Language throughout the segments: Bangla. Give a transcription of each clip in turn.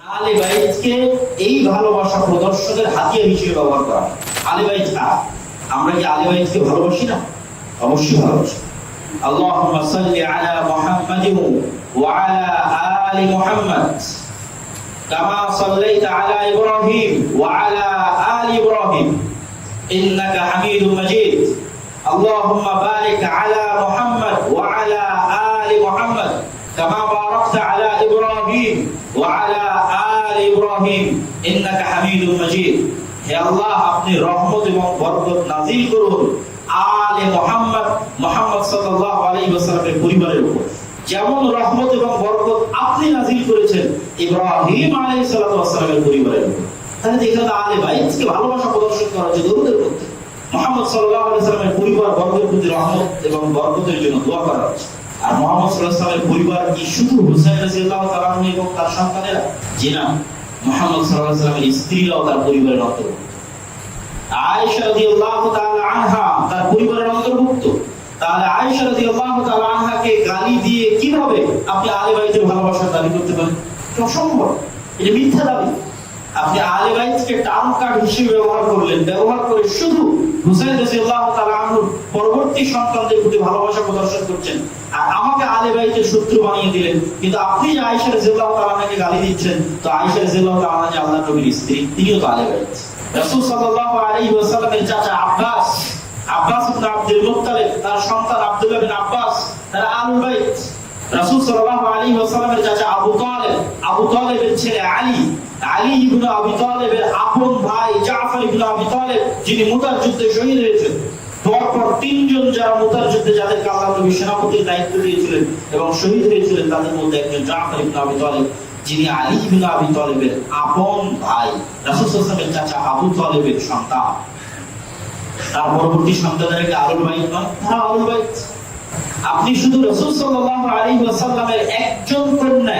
আলে বাইতকে এই ভালোবাসা প্রদর্শনের হাতিয়ার হিসেবে ব্যবহার করা হয়। আলে বাইত কারা? আমরা কি আলে বাইতকে ভালোবাসি না অবশ্যই ভালোবাসি اللهم صل على محمد وعلى آل محمد كما صليت على إبراهيم وعلى آل إبراهيم إنك حميد مجيد اللهم بارك على محمد وعلى آل محمد كما باركت على ইব্রাহিম ওয়া ইব্রাহিম ইন্নাকা হামিদুম মাজিদ হে আল্লাহ, আপনি রহমত এবং বরকত নাযিল করুন আলে মুহাম্মদ মুহাম্মদ সাল্লাল্লাহু আলাইহি ওয়াসাল্লামের পরিবারের উপর। যেমন রহমত এবং বরকত আপনি নাযিল করেছেন ইব্রাহিম আলাইহিস সালাতু ওয়াসাল্লামের পরিবারের উপর। তাহলে দেখলাম আলে বাইতকে ভালোবাসা প্রদর্শন দরুদের পরিবার বর্গের প্রতি রহমত এবং বরকতের জন্য দোয়া করা হচ্ছে। আর মোহাম্মদ পরিবার কি শুধু হুসাইন এবং তার সন্তানেরা? জি না মোহাম্মদ স্ত্রীরাও তার পরিবারের অন্তর্ভুক্ত। আয়েশা রাদিয়াল্লাহু আনহা তার পরিবারের অন্তর্ভুক্ত। তাহলে আয়েশা গালি দিয়ে কীভাবে আপনি ভালোবাসার দাবি করতে পারেন? অসম্ভব। এটা মিথ্যা দাবি। আপনি আলে বাইতকে টার্ম হিসেবে ব্যবহার করলেন, ব্যবহার করে শুধু হুসাইন রাদিয়াল্লাহু তাআলা পরবর্তী সন্তানদের প্রতি ভালোবাসা প্রদর্শন করছেন। আর আমাকে আলে বাইতের শত্রু বানিয়ে দিলেন। কিন্তু আপনি যে আয়েশা রাদিয়াল্লাহু তাআলা গালি দিচ্ছেন, তো আয়েশা রাদিয়াল্লাহু তাআলা যে আল্লাহর নবীর স্ত্রী, তিনিও তো আলে বাইত। রাসূল সাল্লাল্লাহু আলাইহি ওয়াসাল্লামের চাচা Abbas Abbas ibn Abdul Muttalib, তার সন্তান আব্দুল্লাহ বিন আব্বাস, তারা আলুল বাইত। রাসূল সাল্লাল্লাহু আলাইহি ওয়াসাল্লামের চাচা আবু তালেব, আবু তালেবের ছেলে আলী আলী আবি তালেবের আপন ভাই জাফর আবি তালেব, যিনি মুতার যুদ্ধে শহীদ হয়েছেন। পরপর তিনজন যারা মুতার যুদ্ধে যাদেরকে আল্লাহ নবী সেনাপতির দায়িত্ব দিয়েছিলেন এবং শহীদ হয়েছিলেন, তাদের মধ্যে একজন জাফর আবি তালেব, যিনি আলী আবি তালেবের আপন ভাই। চাচা আবু তালেবের সন্তান। তার পরবর্তী সন্তানেরকে আলুল বাইত নয়, তারা বাইত আপনি শুধু রাসূল সাল্লাল্লাহু আলাইহি ওয়াসাল্লামের একজন কন্যা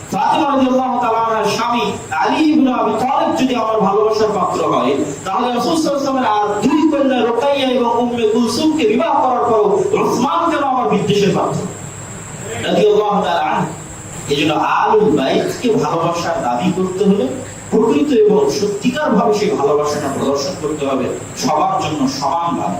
আমার ভালোবাসার পাত্র হয়, তাহলে বিবাহ করার পর আমার বিদ্বেষের এজন্য দাবি করতে হলে প্রকৃত এবং সত্যিকার ভাবে সেই ভালোবাসাটা প্রদর্শন করতে হবে। সবার জন্য সমানভাবে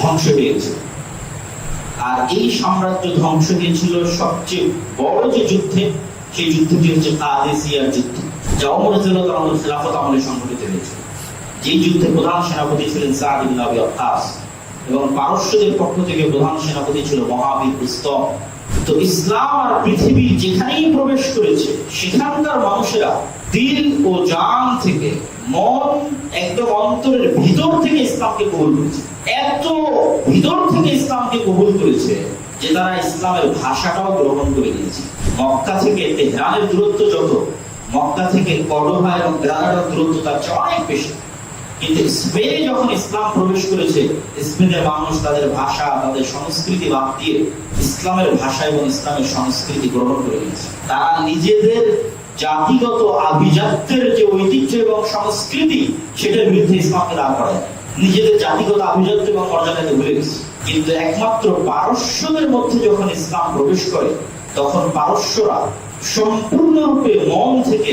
ধ্বংস হয়েছে। আর এই সাম্রাজ্য ধ্বংস হয়েছিল সবচেয়ে বড় যে যুদ্ধে, সেই যুদ্ধটি হচ্ছে কাদেসিয়ার যুদ্ধ, যা অমর খেলাফত আমলে সংঘটিত হয়েছিল যে যুদ্ধে প্রধান সেনাপতি ছিলেন সাদ ইবনে এবং পারস্যদের পক্ষ থেকে প্রধান সেনাপতি ছিল মহাবীর রুস্তম তো ইসলাম আর পৃথিবীর যেখানেই প্রবেশ করেছে, সেখানকার মানুষেরা দিল ও জান থেকে, মন একদম অন্তরের ভিতর থেকে ইসলামকে কবুল করেছে। এত ভিতর থেকে ইসলামকে কবুল করেছে যে তারা ইসলামের ভাষাটাও গ্রহণ করে নিয়েছে। মক্কা থেকে তেহরানের দূরত্ব যত, মক্কা থেকে কডোভা এবং গ্রানাডার দূরত্ব তার চেয়ে অনেক বেশি। কিন্তু স্পেনে যখন ইসলাম প্রবেশ করেছে, স্পেনের মানুষ তাদের ভাষা, তাদের সংস্কৃতি বাদ দিয়ে ইসলামের ভাষা এবং ইসলামের সংস্কৃতি গ্রহণ করে নিয়েছে। তারা নিজেদের জাতিগত আভিজাত্যের যে ঐতিহ্য এবং সংস্কৃতি, সেটার বিরুদ্ধে ইসলামকে দাঁড় করায়। নিজেদের জাতিগত আভিজাত্য এবং মর্যাদাকে ভুলে গেছে। কিন্তু একমাত্র পারস্যদের মধ্যে যখন ইসলাম প্রবেশ করে, তখন পারস্যরা সম্পূর্ণরূপে মন থেকে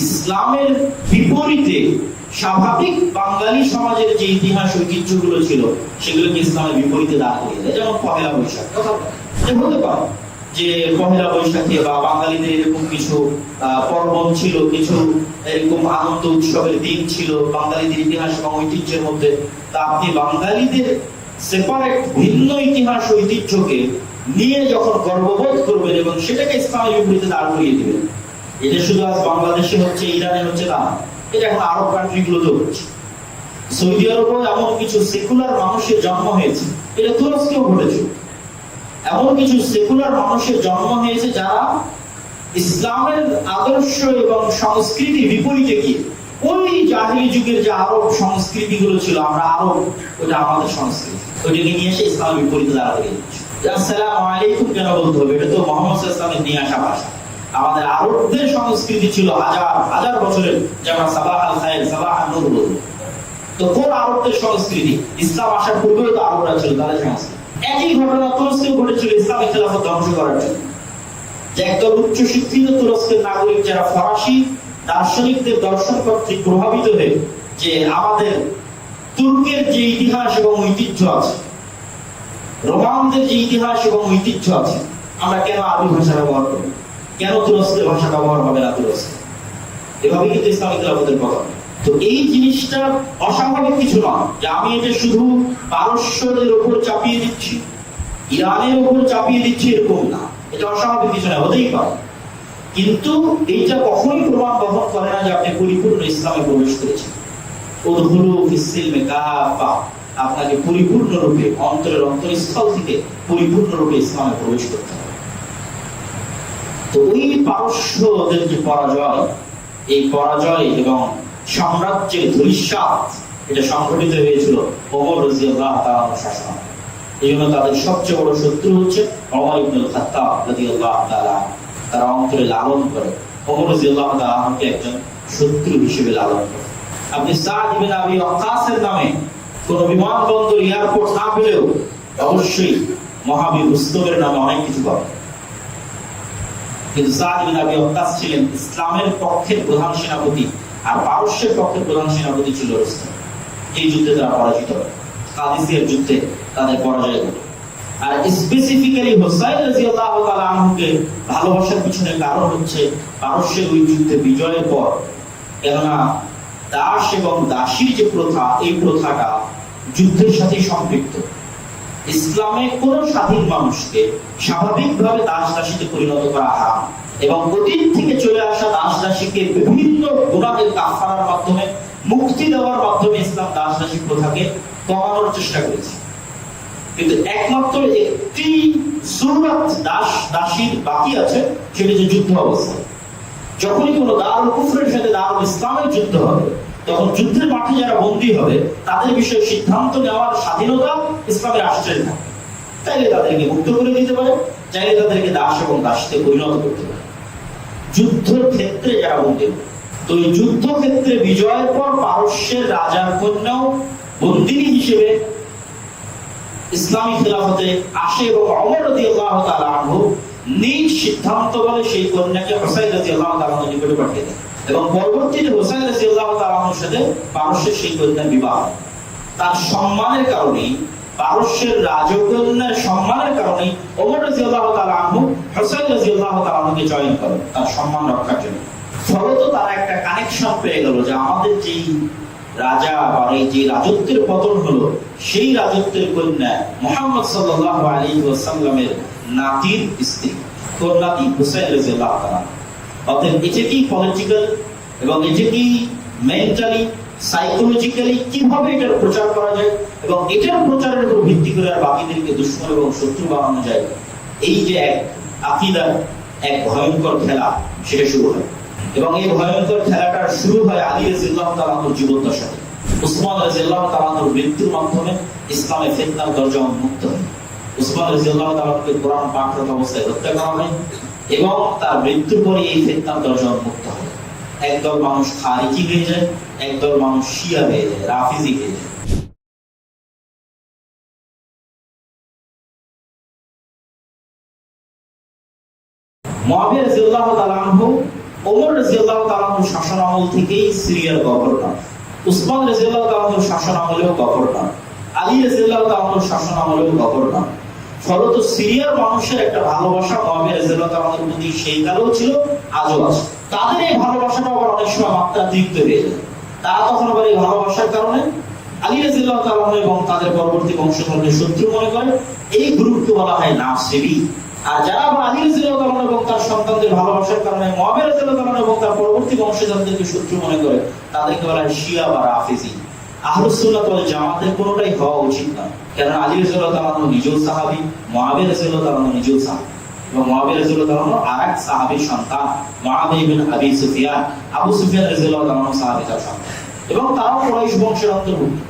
ইসলামের বিপরীতে স্বাভাবিক বাঙালি সমাজের যে ইতিহাস ঐতিহ্যগুলো ছিল সেগুলোকে ইসলামের বিপরীতে দাঁড় করিয়ে দেয়। যেমন পহেলা বৈশাখ। যে হতে পারে যে পহেলা বৈশাখে বা বাঙালিদের এরকম কিছু আহ, পর্বণ ছিল কিছু এরকম আনন্দ উৎসবের দিন ছিল বাঙালিদের ইতিহাস এবং ঐতিহ্যের মধ্যে তা আপনি বাঙালিদের সেপারেট ভিন্ন ইতিহাস ঐতিহ্যকে নিয়ে যখন গর্ববোধ করবেন এবং সেটাকে ইসলামের বিপরীতে দাঁড় করিয়ে দিবেন এটা শুধু আজ বাংলাদেশে হচ্ছে, ইরানে হচ্ছে না, এটা এখন আরব হচ্ছে। সৌদি আরবেও এমন কিছু সেকুলার মানুষের জন্ম হয়েছে, এটা তুরস্কেও ঘটেছে। এমন কিছু সেকুলার মানুষের জন্ম হয়েছে যারা ইসলামের আদর্শ এবং সংস্কৃতি বিপরীতে গিয়ে, ওই জাহিলি যুগের যে আরব সংস্কৃতি গুলো ছিল, আমরা আরব, ওটা আমাদের সংস্কৃতি। ওইটাকে নিয়ে এসে ইসলামের বিপরীতে দাঁড়া করে আসসালামু আলাইকুম কেন বলতে হবে? এটা তো মোহাম্মদ ওয়াসাল্লামের নিয়ে আসা ভাষা। আমাদের আরবদের সংস্কৃতি ছিল হাজার হাজার বছরের যেমন সাবাহ আল খায়ের সাবাহ আল নূর তো কোন আরবদের সংস্কৃতি? ইসলাম আসার পূর্বেও তো আরবরা ছিল, তাদের সংস্কৃতি। একই ঘটনা তুরস্কেও ঘটেছিল ইসলামী খেলাফত ধ্বংস করার জন্য। যে একদল উচ্চ শিক্ষিত তুরস্কের নাগরিক যারা ফরাসি দার্শনিকদের দর্শন কর্তৃক প্রভাবিত হয়ে যে আমাদের তুর্কের যে ইতিহাস এবং ঐতিহ্য আছে, রোমানদের যে ইতিহাস এবং ঐতিহ্য আছে, আমরা কেন আরবি ভাষা ব্যবহার করি? কেন তুরস্কের ভাষা ব্যবহার হবে না তুরস্কে এভাবে কিন্তু ইসলামিক খেলাফতের কথা তো এই জিনিসটা অস্বাভাবিক কিছু নয় যে আমি এটা শুধু পারস্যদের উপর চাপিয়ে দিচ্ছি, ইরানের উপর চাপিয়ে দিচ্ছি এরকম না। এটা অস্বাভাবিক কিছু না হতেই পারে। কিন্তু এইটা কখনোই প্রমাণ বহন করে না যে আপনি পরিপূর্ণ ইসলামে প্রবেশ করেছেন। আপনাকে পরিপূর্ণ রূপে অন্তরের অন্তরস্থল থেকে পরিপূর্ণ রূপে ইসলামে প্রবেশ করতে হবে। ওই পারস্যদের যে পরাজয়, এই পরাজয় এবং সাম্রাজ্যের ধূলিসাৎ এটা সংঘটিত হয়েছিল ওমর রাদিয়াল্লাহু তাআলার শাসন। এই জন্য তাদের সবচেয়ে বড় শত্রু হচ্ছে ওমর ইবনুল খাত্তাব তাআলা তারা অন্তরে লালন করে। ওমর রাদিয়াল্লাহু তাআলাকে একজন শত্রু হিসেবে লালন করে। আপনি সাদ ইবনে আবি ওয়াক্কাসের নামে কোন বিমানবন্দর, এয়ারপোর্ট না পেলেও অবশ্যই মহাবীর রুস্তমের নামে অনেক কিছু পাবেন। কিন্তু সাদ বিন আবি ছিলেন ইসলামের পক্ষের প্রধান সেনাপতি আর পারস্যের পক্ষের প্রধান সেনাপতি ছিল রুস্তম এই যুদ্ধে তারা পরাজিত হয়। কাদিসিয়ার যুদ্ধে তাদের পরাজয় হলো আর স্পেসিফিক্যালি হোসাইন আনহুকে ভালোবাসার পিছনে কারণ হচ্ছে পারস্যের ওই যুদ্ধে বিজয়ের পর। কেননা দাস এবং দাসীর যে প্রথা, এই প্রথাটা যুদ্ধের সাথে সম্পৃক্ত। ইসলামে কোন স্বাধীন মানুষকে স্বাভাবিকভাবে দাস দাসীতে পরিণত করা হারাম এবং অতীত থেকে চলে আসা দাস দাসীকে বিভিন্ন গুণাদের কাফারার মাধ্যমে, মুক্তি দেওয়ার মাধ্যমে ইসলাম দাস দাসী প্রথাকে কমানোর চেষ্টা করেছে। কিন্তু একমাত্র একটি সুরত দাস, দাসীর বাকি আছে, সেটি যে যুদ্ধ অবস্থা। যখনই কোনো দারুল কুফরের সাথে দারুল ইসলামের যুদ্ধ হবে তখন যুদ্ধের মাঠে যারা বন্দী হবে, তাদের বিষয়ে সিদ্ধান্ত নেওয়ার স্বাধীনতা ইসলামের আশ্রয় থাকে। চাইলে তাদেরকে মুক্ত করে দিতে পারে, চাইলে তাদেরকে দাস এবং দাসীতে পরিণত করতে পারে। যুদ্ধের ক্ষেত্রে যারা বন্দী তো এই যুদ্ধ ক্ষেত্রে বিজয়ের পর পারস্যের রাজার কন্যাও বন্দিনী হিসেবে ইসলামী খেলাফতে আসে এবং অমর নিজ সিদ্ধান্ত বলে সেই কন্যাকে রাদিয়াল্লাহু তাআলা আনহুর নিকটে পাঠিয়ে দেন। এবং পরবর্তীতে রাদিয়াল্লাহু সাথে পারস্যের সেই কন্যার বিবাহ। তার সম্মানের কারণে পারস্যের রাজকন্যার সম্মানের কারণে ওমর রাদিয়াল্লাহু তাআলা আনহু হোসাইন রাদিয়াল্লাহু তাআলা জয়েন করেন তার সম্মান রক্ষার জন্য। ফলত তারা একটা কানেকশন পেয়ে গেল যে আমাদের যেই রাজা বা যে রাজত্বের পতন হলো, সেই রাজত্বের কন্যা মোহাম্মদ সাল্লাল্লাহু আলাইহি ওয়াসাল্লামের নাতির স্ত্রী নাতি হুসাইন রাদিয়াল্লাহু তাআলা। অতএব এটা কি পলিটিক্যাল এবং এটা কি মেন্টালি সাইকোলজিক্যালি কীভাবে এটার প্রচার করা যায় এবং এটার প্রচারের উপর ভিত্তি করে আর বাকিদেরকে দুশ্মন এবং শত্রু বানানো যায়? এই যে এক আকিদার এক ভয়ঙ্কর খেলা, সেটা শুরু হয়। এবং এই ভয়ঙ্কর খেলাটা শুরু হয় আলী রাদিয়াল্লাহু তাআলার জীবদ্দশায় উসমান রাদিয়াল্লাহু তাআলার মৃত্যুর মাধ্যমে ইসলামে ফিতনার দরজা উন্মুক্ত হয়। উসমান রাদিয়াল্লাহু তাআলাকে কোরআন পাঠরত অবস্থায় হত্যা করা হয়। এবং তার মৃত্যুর পরে এই ফিতনার দরজা উন্মুক্ত হয় একদল মানুষ খারিজি হয়ে যায়, একদল মানুষ শিয়া হয়ে যায়, রাফিজি হয়ে যায়। মুয়াবিয়া রাদিয়াল্লাহু তাআলা আনহু, ওমর রাদিয়াল্লাহু তাআলা শাসন আমল থেকেই সিরিয়ার গভর্নর। উসমান রাদিয়াল্লাহু তাআলা আনহু শাসন আমলেও গভর্নর। আলী রাদিয়াল্লাহু তাআলা আনহু শাসন আমলেও গভর্নর। ফলত সিরিয়ার মানুষের একটা ভালোবাসা মুয়াবিয়া রাদিয়াল্লাহু তাআলা আনহুর প্রতি সেই কালেও ছিল, আজও আছে। তাদের এই ভালোবাসাটা আবার অনেক সময় মাত্রাতিরিক্ত হয়ে যায়। তারা তখন আবার এই ভালোবাসার কারণে আলী এবং তাদের পরবর্তী বংশধরদের শত্রু মনে করে, এই গ্রুপকে বলা হয় নাসিবি। আর যারা আবার আলী এবং তার সন্তানদের ভালোবাসার কারণে তাআলা এবং তার পরবর্তী বংশধরদেরকে শত্রু মনে করে, তাদেরকে বলা হয় শিয়া বা রাফিজি। জামাতের হওয়া উচিত না। আলী নিজেও নিজেও এবং সন্তান আবি সুফিয়ান, আবু সুফিয়ান তার সন্তান। এবং তারাও কুরাইশ বংশের অন্তর্ভুক্ত।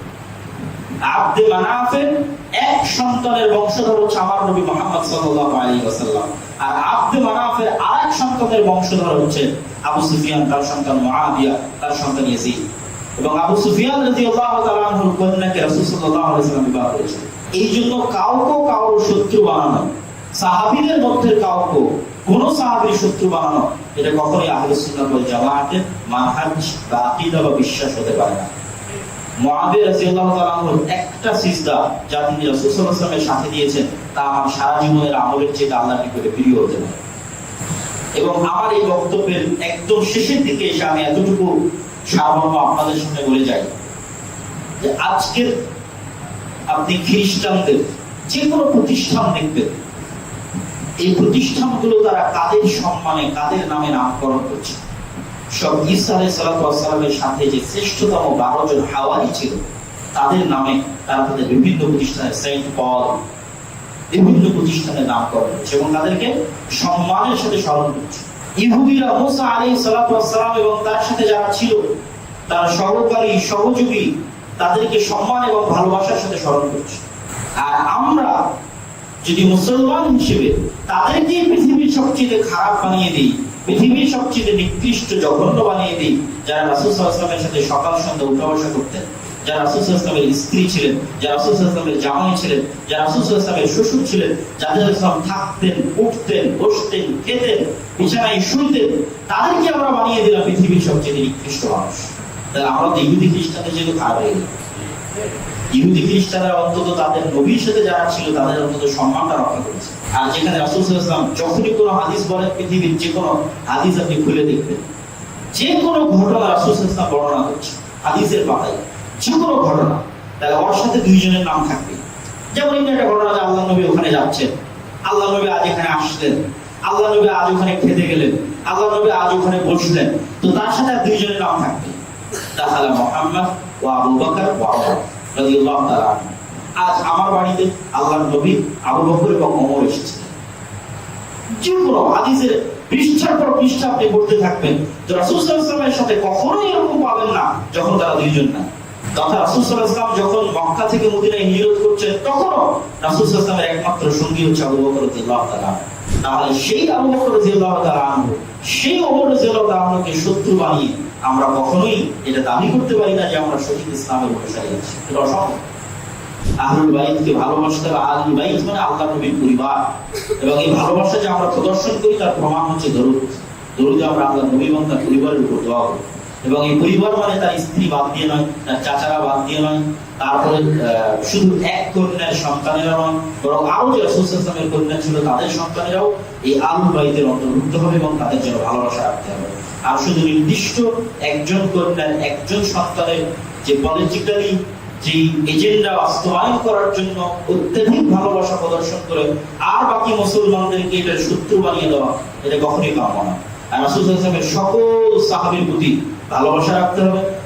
আব্দে মানাফের এক সন্তানের বংশধর হচ্ছে আমার নবী মোহাম্মদ সাল্লাল্লাহু আলাইহি ওয়াসাল্লাম। আর আব্দে মানাফের আরেক সন্তানের বংশধর হচ্ছে আবু সুফিয়ান, তার সন্তান মুআবিয়া, তার সন্তান ইয়াজিদ। এবং আবু সুফিয়ান রাদিয়াল্লাহু তাআলা আনহুর কন্যাকে রাসূল সাল্লাল্লাহু আলাইহি ওয়াসাল্লাম বিবাহ করেছেন। এই জন্য কাউকে কারোর শত্রু বানানো, সাহাবীদের মধ্যে কাউকে কোন সাহাবীর শত্রু বানানো, এটা কখনোই আহলুস সুন্নাহ ওয়াল জামাতের মানহাজ বা আকীদা বা বিশ্বাস হতে পারে না। মুআবিয়া রাদিয়াল্লাহু তাআলা আনহুর একটা সিজদা যা তিনি রাসূল সাল্লাল্লাহু আলাইহি সাথে দিয়েছেন, তা আমার সারা জীবনের আমলের চেয়ে আল্লাহর নিকটে প্রিয় হতে পারে। এবং আমার এই বক্তব্যের একদম শেষের দিকে এসে আমি এতটুকু সারমর্ম আপনাদের সামনে বলে যাই যে আজকের আপনি খ্রিস্টানদের যে কোনো প্রতিষ্ঠান দেখবেন, এই প্রতিষ্ঠানগুলো তারা কাদের সম্মানে, কাদের নামে নামকরণ করছে? সব আলাইহিস সালামের সাথে যে শ্রেষ্ঠতম বারো জন হাওয়ারি ছিল, তাদের নামে তারা তাদের বিভিন্ন প্রতিষ্ঠানে সেন্ট পল, বিভিন্ন প্রতিষ্ঠানের নামকরণ করছে এবং তাদেরকে সম্মানের সাথে স্মরণ করছে। ইহুদিরা মুসা আলাইহিস সালাম এবং তার সাথে যারা ছিল সহকারী সহযোগী, তাদেরকে সম্মান এবং ভালোবাসার সাথে স্মরণ করছে। আর আমরা যদি মুসলমান হিসেবে তাদেরকে পৃথিবীর সবচেয়ে খারাপ বানিয়ে দিই, পৃথিবীর সবচেয়ে নিকৃষ্ট, জঘন্য বানিয়ে দিই, যারা রাসুল সাথে সকাল সন্ধ্যা উঠা বসা করতেন, যারা রাসুল স্ত্রী ছিলেন, যারা রাসুল জামাই ছিলেন, যারা রাসুল শ্বশুর ছিলেন, যাদের ইসলাম থাকতেন উঠতেন বসতেন, খেতেন বিছানায় শুনতেন তাদেরকে আমরা বানিয়ে দিলাম পৃথিবীর সবচেয়ে নিকৃষ্ট মানুষ। তাহলে আমরা তো ইহুদি খ্রিস্টানদের যেহেতু খারাপ হয়ে গেলাম ইহুদি খ্রিস্টানরা অন্তত তাদের নবীর সাথে যারা ছিল, তাদের অন্তত সম্মানটা রক্ষা করেছে। আর যেখানে রাসুল ইসলাম যখনই কোনো হাদিস বলেন, পৃথিবীর যে কোনো হাদিস আপনি খুলে দেখবেন। যে কোনো ঘটনা রাসুল ইসলাম বর্ণনা করছে হাদিসের পাতায় যে কোনো ঘটনা, তাহলে ওর সাথে দুইজনের নাম থাকবে। যেমন একটা ঘটনা আল্লাহ নবী ওখানে যাচ্ছেন। আল্লাহ নবী আজ এখানে আসলেন। আল্লাহ নবী আজ ওখানে খেতে গেলেন, আল্লাহ নবী আজ ওখানে বসলেন। তো তার সাথে দুইজনের নাম থাকবে। মোহাম্মদ ও আবু বকর ও আজ আমার বাড়িতে আল্লাহর নবী আবু বকর এবং যে কোনো হাদিসের পৃষ্ঠার পর পৃষ্ঠা আপনি পড়তে থাকবেন তো সাথে কখনোই এরকম পাবেন না যখন তারা দুইজন না। তথা যখন মক্কা থেকে মদিনায় হিজরত করছেন, তখনও একমাত্র সঙ্গী হচ্ছে আবু বকর রাদিয়াল্লাহু তাআলা। তাহলে সেই সেই শত্রু বানিয়ে আমরা কখনোই এটা দাবি করতে পারি না যে আমরা এটা অসম্ভব। ভালোবাসতে হবে। মানে আল্লাহ নবীর পরিবার। এবং এই ভালোবাসা যে আমরা প্রদর্শন করি, তার প্রমাণ হচ্ছে দরুদ। দরুদে আমরা আল্লাহ নবী এবং তার পরিবারের উপর দোয়া করি। এবং এই পরিবার মানে তার স্ত্রী বাদ দিয়ে নয়, তার চাচারা বাদ দিয়ে নয় তারপরে শুধু এক কন্যার সন্তানেরা নয় বরং আরও যে রসুলের কন্যা ছিল, তাদের সন্তানেরাও এই আলুল বাইতের অন্তর্ভুক্ত হবে এবং তাদের জন্য ভালোবাসা রাখতে হবে। আর শুধু নির্দিষ্ট একজন কন্যার একজন সন্তানের যে পলিটিক্যালি যে এজেন্ডা বাস্তবায়ন করার জন্য অত্যাধিক ভালোবাসা প্রদর্শন করে, আর বাকি মুসলমানদেরকে এটা শত্রু বানিয়ে দেওয়া, এটা কখনোই কাম্য না আর রাসূল সকল সাহাবীর প্রতি ভালোবাসা রাখতে হবে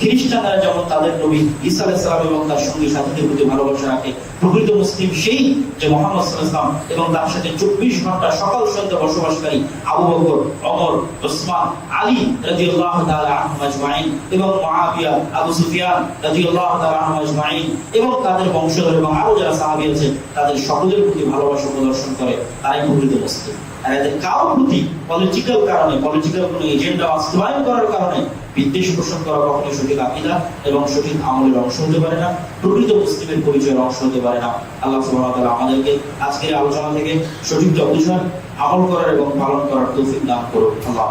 খ্রিস্টানরা যেমন তাদের নবী ঈসা আলাইসালাম এবং তার সঙ্গী সাথীদের প্রতি ভালোবাসা রাখে, প্রকৃত মুসলিম সেই যে মোহাম্মদ সাল্লাম এবং তার সাথে চব্বিশ ঘণ্টা সকাল সন্ধ্যা বসবাসকারী আবু বকর অমর ওসমান, আলী রাদিয়াল্লাহু তাআলা আনহুম আজমাইন এবং মুআবিয়া, আবু সুফিয়ান রাদিয়াল্লাহু তাআলা আনহুম আজমাইন এবং তাদের বংশধর এবং আরও যারা সাহাবী আছে, তাদের সকলের প্রতি ভালোবাসা প্রদর্শন করে। তারাই প্রকৃত মুসলিম। আর এদের কারও প্রতি পলিটিক্যাল কারণে পলিটিক্যাল কোনো এজেন্ডা বাস্তবায়ন করার কারণে বিদ্বেষ পোষণ করা কখনোই সঠিক আকিদা এবং সঠিক আমলের অংশ হতে পারে না, প্রকৃত মুসলিমের পরিচয়ের অংশ হতে পারে না। আল্লাহ সুবাহ আমাদেরকে আজকের আলোচনা থেকে সঠিকটা বুঝার আমল করার এবং পালন করার তৌফিক দান করুন। আল্লাহ